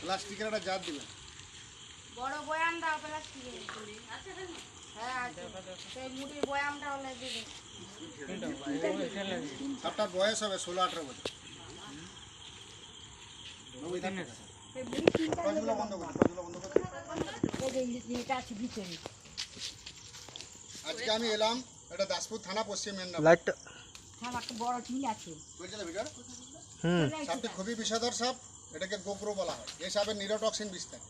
প্লাস্টিকের একটা জার দিবেন বড় বয়াম দাও প্লাস্টিকের হ্যাঁ আছে। সেই মুড়ির বয়ামটা হলে দিবি। আপনার বয়স হবে ষোলো আঠারো বছর। ওই ধারটা দেখা। সেই মুড়ি তিনটা টর্চগুলো বন্ধ করুন টর্চগুলো বন্ধ করুন এই যে এটা আছে ভিতরে আজকে আমি এলাম এটা দাসপুর থানা পশ্চিম মেদিনীপুর। লাইটটা হ্যাঁ একটা বড় টিন আছে। বুঝলে ভিডিও হুম সাপটি খুবই বিষধর সাপ, এটাকে গোপ্রো বলা হয়। এই সাপের নিরোটক্সিন বিষ থাকে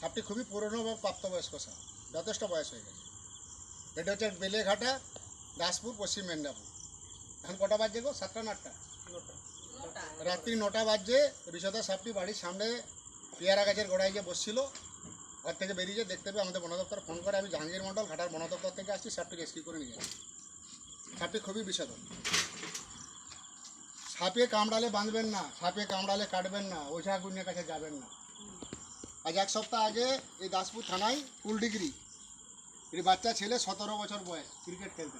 সাপটি খুবই পুরনো এবং প্রাপ্তবয়স্ক সাপ, যথেষ্ট বয়স হয়ে গেছে। এটা হচ্ছে বেলেঘাটা, দাসপুর, পশ্চিম মেদিনীপুর। এখন কটা বাজছে গো? সাতটা না আটটা? রাত্রি নটা বাজছে বিষধর সাপটি বাড়ির সামনে পেয়ারা গাছের গোড়ায় গিয়ে বসছিল। ঘর থেকে বেরিয়ে দেখতে পেয়ে আমাদের বন দপ্তর ফোন করে, আমি জাহাঙ্গীর মন্ডল ঘাটার বন দপ্তর থেকে আসছি সাপটি রেস্কিউ করে নিয়ে যাচ্ছি। সাপটি খুবই বিষধর সাপে কামড়ালে বাঁধবেন না, সাপে কামড়ালে কাটবেন না ওঝা গুণের কাছে যাবেন না। আজ এক সপ্তাহ আগে এই দাসপুর থানায় কুল ডিগ্রি। এর বাচ্চা ছেলে সতেরো বছর বয়স, ক্রিকেট খেলতে।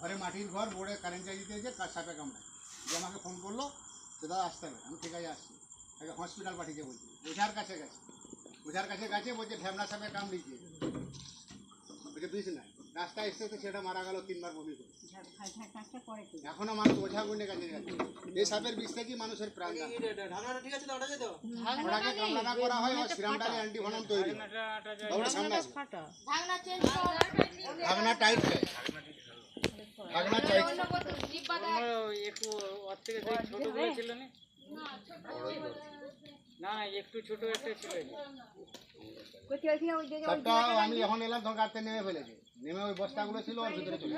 ঘরে মাটির ঘর, বোর্ডে কারেন্ট চাই দিতে যে সাপে কামড়ায়। যে আমাকে ফোন করল, সে দাদা, আসতে হবে, আমি ঠিক আছে, আসছি। তাকে হসপিটাল পাঠিয়েছে বলছি, ওঝার কাছে গেছে। ওঝার কাছে গেছে বলছে, ঢ্যামনা সাপে কামড়িয়েছে। বিষ নাই। রাস্তায় এসে তো সেটা মারা গেল তিনবার বমি করে। এখনও মানুষ ওঝা গুণের কাছে যাচ্ছে। এই সাপের বিষ থেকে মানুষের প্রাণ ওটাকে কামড়ানা করা হয় আর সিরামটাকে অ্যান্টিভেনম তৈরি। হয়। ওটা সামনে ঢাকনা টাইট ঢাকনা টাইট একটু ওর থেকে ছোট ছিল না? না একটু ছোট একটা ছিল। আমি এখন এলাম গাড়িতে নেমে ফেলেছে। নেমে ওই বস্তাগুলো ছিল ওর ভিতরে চলে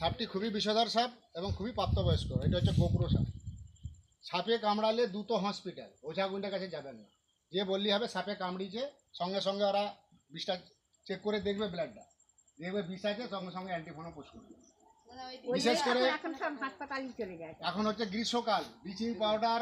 সাপটি খুবই বিষধর সাপ এবং খুবই প্রাপ্তবয়স্ক। এটা হচ্ছে গোপুরো সাপ। সাপে কামড়ালে দ্রুত হসপিটাল। ওঝা গুন্ডের কাছে যাবেন না। যে বললি হবে সাপে কামড়িয়েছে। সঙ্গে সঙ্গে ওরা বিষটা চেক করে দেখবে ব্লাডটা দেখবে বিষ আছে সঙ্গে সঙ্গে অ্যান্টিফোনও পুশ করবে। বিশেষ করে এখন সব হাসপাতালে চলে যায় এখন হচ্ছে গ্রীষ্মকাল ব্লিচিং পাউডার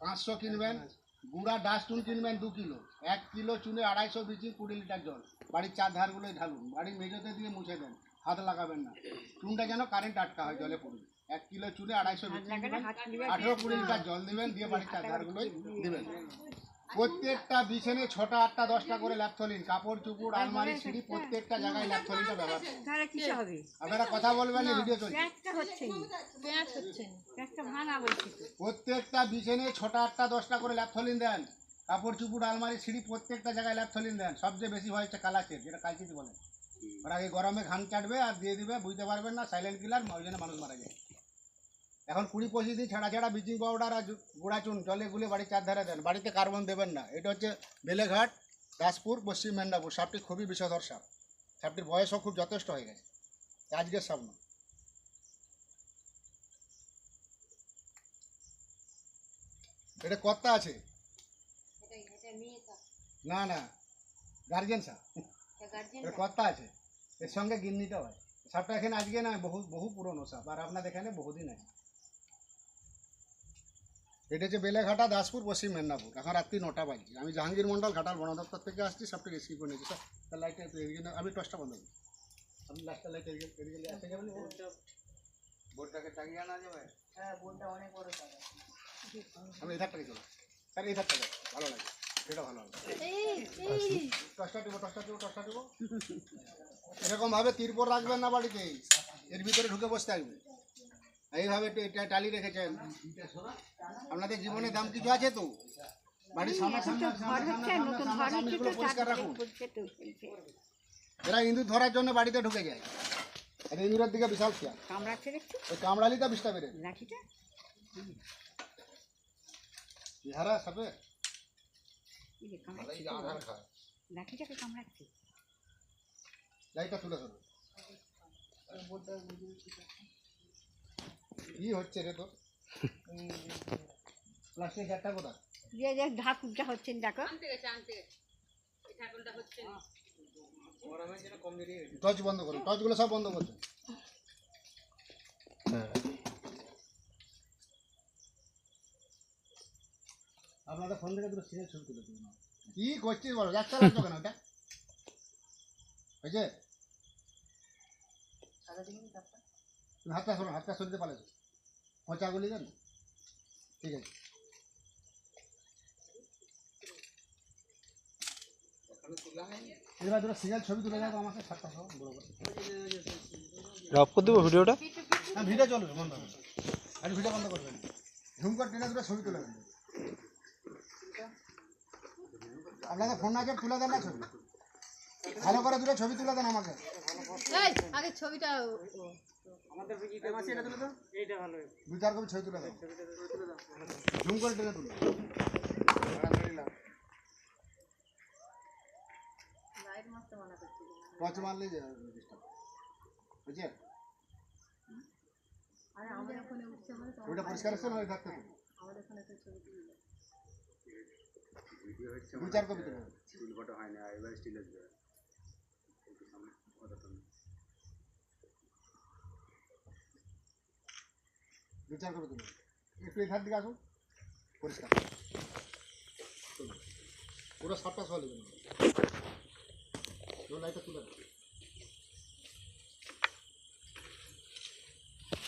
পাঁচশো কিনবেন গুঁড়া ডাস্টুন কিনবেন দু কিলো এক কিলো চুনে আড়াইশো ব্লিচিং কুড়ি লিটার জল। বাড়ির চার ধারগুলোই ঢালুন বাড়ির মেঝেতে দিয়ে মুছে দেন হাত লাগাবেন না। চুনটা যেন কারেন্ট আটকা হয় জলে পড়বে এক কিলো চুনে আড়াইশো আঠেরো কুড়ি লিটার জল দিবেন দিয়ে বাড়ির চার ধারগুলোই দিবেন। প্রত্যেকটা বিছানে ছটা আটটা দশটা করে ল্যাপথলিন কাপড় চুপুর আলমারি সিঁড়ি প্রত্যেকটা জায়গায় ল্যাপথলিনটা ব্যবহার তাহলে কি হবে? আপনারা কথা বলবেন ভিডিও চলছে। প্যাঁচটা হচ্ছে প্যাঁচ হচ্ছে না। ভাঙা বলছি। প্রত্যেকটা বিছানে ছটা আটটা দশটা করে ল্যাপথলিন দেন। কাপড় চুপুর আলমারি সিঁড়ি প্রত্যেকটা জায়গায় ল্যাপথলিন দেন। সবচেয়ে বেশি হয় হচ্ছে কালাচের যেটা কালচিতি বলে। ওরা গরমে ঘাম চাটবে আর দিয়ে দিবে বুঝতে পারবেন না সাইলেন্ট কিলার ওই জন্য মানুষ মারা যায়। এখন কুড়ি পঁচিশ দিন ছাড়া ছাড়া ব্লিচিং পাউডার আর গুঁড়া চুন জলে গুলে বাড়ির চারধারে দেন। বাড়িতে কার্বন দেবেন না। এটা হচ্ছে বেলেঘাট দাসপুর পশ্চিম মেদিনীপুর। সাপটি খুবই বিষধর সাপ। সাপটির বয়সও খুব যথেষ্ট হয়ে গেছে। আজকের সাপ না এটা কর্তা আছে? না না। গার্জেন সাপ। এটা কর্তা আছে। এর সঙ্গে গিন্নিটা হয় সাপটা এখানে আজকে না বহু বহু পুরনো সাপ। আর আপনাদের এখানে বহুদিন আছে। এটা হচ্ছে বেলেঘাটা দাসপুর পশ্চিম মেদিনীপুর। এখন রাত্রি নটা বাজছে। আমি জাহাঙ্গীর মন্ডল ঘাটাল বন দপ্তর থেকে আসছি সবটা রেস্কিউ করে নিয়েছি। স্যার তার লাইটটা একটু এদিকে আমি টসটা বন্ধ করি। আপনি লাস্টটা লাইট এদিকে এদিকে আসতে যাবেন? বোর্ডটাকে টাঙিয়ে আনা যাবে? হ্যাঁ বোনটা অনেক বড় আমি এই ধারটাকে চলো। স্যার এই ধারটা ভালো লাগে। এটা ভালো লাগে। টসটা দেবো টসটা দেবো টসটা দেবো এরকম ভাবে তিরপর রাখবেন না বাড়িতে এর ভিতরে ঢুকে বসে থাকবে এইভাবে টে- টে- টালি রেখেছেন। আপনাদের জীবনে দাম কিছু আছে তো? বাড়ির সামনে সামনে ঘর হচ্ছে নতুন ঘর হচ্ছে তো পরিষ্কার রাখুন। বলছে তো বলছে। এরা ইঁদুর ধরার জন্য বাড়িতে ঢুকে যায়। আর ইঁদুরের দিকে বিশাল খেয়াল। কামড়াচ্ছে দেখছ ওই কামড়ালি তো বিষটা বেড়ে লাঠিটা। বিহারা সাপে। এই যে কামড়াচ্ছে তো। লাঠিটাকে কামড়াচ্ছে। লাইটটা তুলে ধরো। কি হচ্ছে রে তোর। প্লাস্টিক একটা কোথা যে যে ঢাকুরটা হচ্ছে দেখো। গরমের জন্য কম দেরি হয়েছে টর্চ বন্ধ করুন টর্চগুলো সব বন্ধ করছেন আপনাদের ফোন থেকে দুটো সিরিয়াল ছবি তুলে দিন কি করছিস বলো যাচ্ছে লাগছো কেন ওটা? হয়েছে? হাতটা সরো হাতটা সরিতে পারে পচা গুলি দেন ঠিক আছে। এবার দুটো সিঙ্গেল ছবি তুলে যাব আমাকে সাতটা সহ বড় করে। অফ করে দেবো ভিডিওটা? হ্যাঁ ভিডিও চলবে বন্ধ আর ভিডিও বন্ধ করবেন ঝুম করে টেনে দুটো ছবি তুলে দেন আপনাদের ফোন আছে তুলে দেন না ছবি। ভালো করে দুটো ছবি তুলে দেন আমাকে। আগে ছবিটা এইটা ভালো দু চার কপি ছবি তুলে দেন ঝুম করে টেনে তুলে। টর্চ মারলে যে ডিস্টার্ব বুঝছে ওইটা পরিষ্কার আছে না? ওই থাকতে তো? দু চার কপি তুলে। দেন। দু চার কপি করে দেবেন। একটু এখান দিকে আসুন। পরিষ্কার। পুরো সাতটা সহ নেবেন লাইটটা তুলে